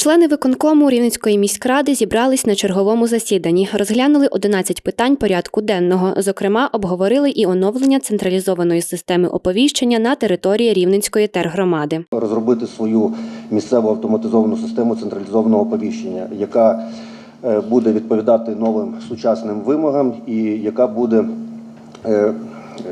Члени виконкому Рівненської міськради зібрались на черговому засіданні, розглянули 11 питань порядку денного. Зокрема, обговорили і оновлення централізованої системи оповіщення на території Рівненської тергромади. розробити свою місцеву автоматизовану систему централізованого оповіщення, яка е, буде відповідати новим сучасним вимогам і яка буде, е,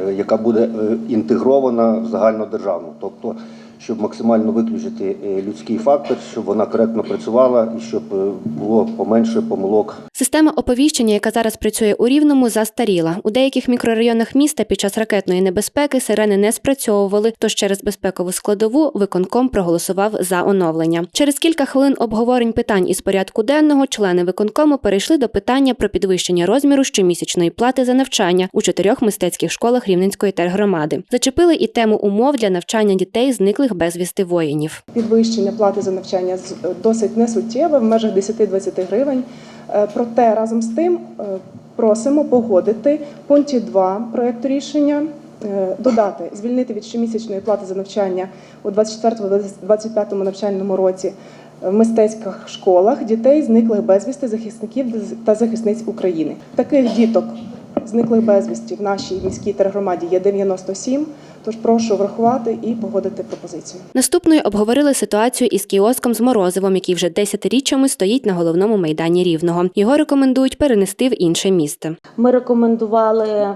е, яка буде інтегрована в загальнодержавну, тобто щоб максимально виключити е, людський фактор, щоб вона коректно працювала і щоб е, було поменше помилок Система оповіщення, яка зараз працює у Рівному, застаріла. У деяких мікрорайонах міста під час ракетної небезпеки сирени не спрацьовували, тож через безпекову складову виконком проголосував за оновлення. Через кілька хвилин обговорень питань із порядку денного члени виконкому перейшли до питання про підвищення розміру щомісячної плати за навчання у чотирьох мистецьких школах Рівненської тергромади. Зачепили і тему умов для навчання дітей зниклих безвісти воїнів. Підвищення плати за навчання з- досить несуттєве в межах 10-20 гривень. Е, Проте разом з тим е, просимо погодити пункті 2 проекту рішення. е, Додати звільнити від щомісячної плати за навчання у 24-25 навчальному році в мистецьких школах дітей зниклих безвісти захисників та захисниць України. Таких діток зниклих безвісті в нашій міській тергромаді є 97, Тож прошу врахувати і погодити пропозицію. Наступною обговорили ситуацію із кіоском з морозивом, який вже десятиріччями стоїть на головному майдані Рівного. Його рекомендують перенести в інше місце. Ми рекомендували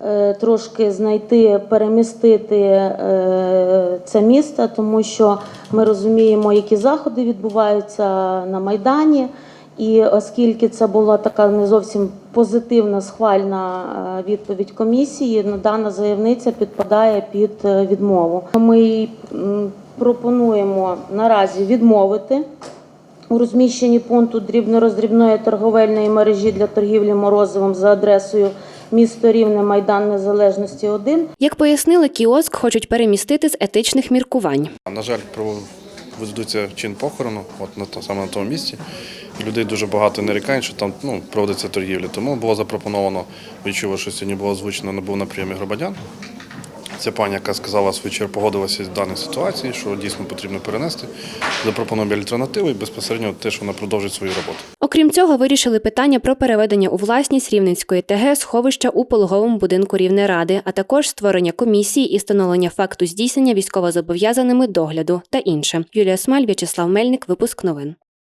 е, трошки знайти, перемістити е, це місто, тому що ми розуміємо, які заходи відбуваються на Майдані. І оскільки це була така не зовсім позитивна схвальна е, відповідь комісії, ну, дана заявниця підпадає під е, відмову. Ми пропонуємо наразі відмовити у розміщенні пункту дрібно-роздрібної торговельної мережі для торгівлі морозивом за адресою місто Рівне, Майдан Незалежності 1. Як пояснили, кіоск хочуть перемістити з етичних міркувань. На жаль, про- ведуться чин похорону, от на то- саме на тому місці. Людей дуже багато нарікань, що там ну, проводиться торгівля. Тому було запропоновано, відчув, що сьогодні було озвучено, не був на прийомі громадян. Ця пані, яка сказала черг, погодилася з даної ситуації, що дійсно потрібно перенести. Запропонуємо альтернативу і безпосередньо те, що вона продовжить свою роботу. Окрім цього, вирішили питання про переведення у власність Рівненської ТГ сховища у пологовому будинку Рівнеради, а також створення комісії і встановлення факту здійснення військовозобов'язаними догляду та інше. Юлія Смаль, В'ячеслав Мельник, випуск новин.